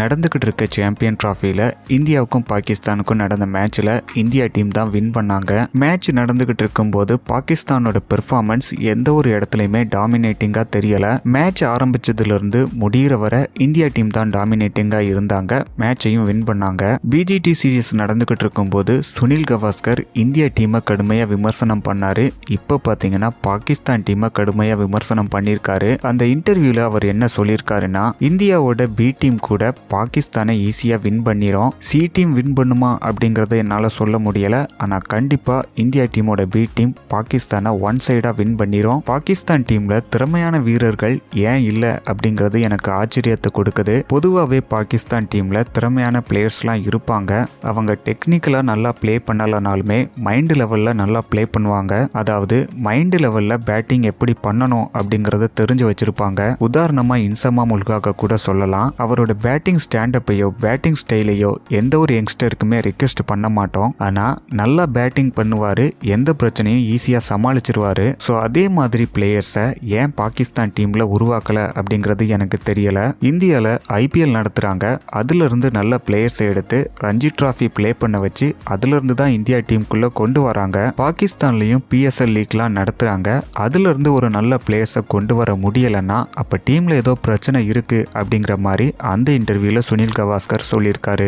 நடந்துக்கிட்டு இருக்க சாம்பியன் ட்ராஃபியில் இந்தியாவுக்கும் பாகிஸ்தானுக்கும் நடந்த மேட்ச்சில் இந்தியா டீம் தான் வின் பண்ணாங்க. மேட்ச் நடந்துக்கிட்டு இருக்கும்போது பாகிஸ்தானோட பெர்ஃபார்மன்ஸ் எந்த ஒரு இடத்துலையுமே டாமினேட்டிங்காக தெரியலை. மேட்ச் ஆரம்பிச்சதுலேருந்து முடிகிற வரை இந்தியா டீம் தான் டாமினேட்டிங்காக இருந்தாங்க. மேட்சையும் வின் பண்ணாங்க. பிஜிடி சீரீஸ் நடந்துக்கிட்டு இருக்கும்போது சுனில் கவாஸ்கர் இந்தியா டீமை கடுமையாக விமர்சனம் பண்ணார். இப்போ பார்த்தீங்கன்னா பாகிஸ்தான் டீமை கடுமையாக விமர்சனம் பண்ணியிருக்காரு. அந்த இன்டர்வியூவில் அவர் என்ன சொல்லியிருக்காருன்னா இந்தியாவோட பி டீம் கூட பாகிஸ்தானை ஈஸியாக வின் பண்ணிடும் சி டீம் வின் பண்ணுமா அப்படிங்கிறத என்னால் சொல்ல முடியலை. ஆனால் கண்டிப்பாக இந்தியா டீமோட பி டீம் பாகிஸ்தானை ஒன் சைடாக வின் பண்ணிடும் பாகிஸ்தான் டீமில் திறமையான வீரர்கள் ஏன் இல்லை அப்படிங்கிறது எனக்கு ஆச்சரியத்தை கொடுக்குது. பொதுவாகவே பாகிஸ்தான் டீமில் திறமையான பிளேயர்ஸ்லாம் இருப்பாங்க. அவங்க டெக்னிக்கலாக நல்லா ப்ளே பண்ணலனாலுமே மைண்டு லெவலில் நல்லா ப்ளே பண்ணுவாங்க. அதாவது மைண்டு லெவலில் பேட்டிங் எப்படி பண்ணணும் அப்படிங்கிறத தெரிஞ்சு வச்சிருப்பாங்க. உதாரணமாக இன்சமா முல்காக கூட சொல்லலாம். அவரோட பேட்டிங் பேட்டிங் ஸ்டாண்டப்பையோ பேட்டிங் ஸ்டைலையோ எந்த ஒரு யங்ஸ்டருக்குமே ரிக்வெஸ்ட் பண்ண மாட்டோம். ஆனால் நல்லா பேட்டிங் பண்ணுவார் எந்த பிரச்சனையும் ஈஸியாக சமாளிச்சிருவாரு. ஸோ அதே மாதிரி பிளேயர்ஸை ஏன் பாகிஸ்தான் டீமில் உருவாக்கலை அப்படிங்கிறது எனக்கு தெரியலை. இந்தியாவில் ஐபிஎல் நடத்துகிறாங்க அதுலேருந்து நல்ல பிளேயர்ஸை எடுத்து ரஞ்சி ட்ராஃபி ப்ளே பண்ண வச்சு அதுலேருந்து தான் இந்தியா டீமுக்குள்ளே கொண்டு வராங்க. பாகிஸ்தான்லேயும் பிஎஸ்எல் லீக்லாம் நடத்துகிறாங்க அதுலேருந்து ஒரு நல்ல பிளேயர்ஸை கொண்டு வர முடியலைன்னா அப்போ டீமில் ஏதோ பிரச்சனை இருக்குது அப்படிங்கிற மாதிரி அந்த இன்டர்வியூ இன்டர்வியூவில் சுனில் கவாஸ்கர் சொல்லியிருக்காரு.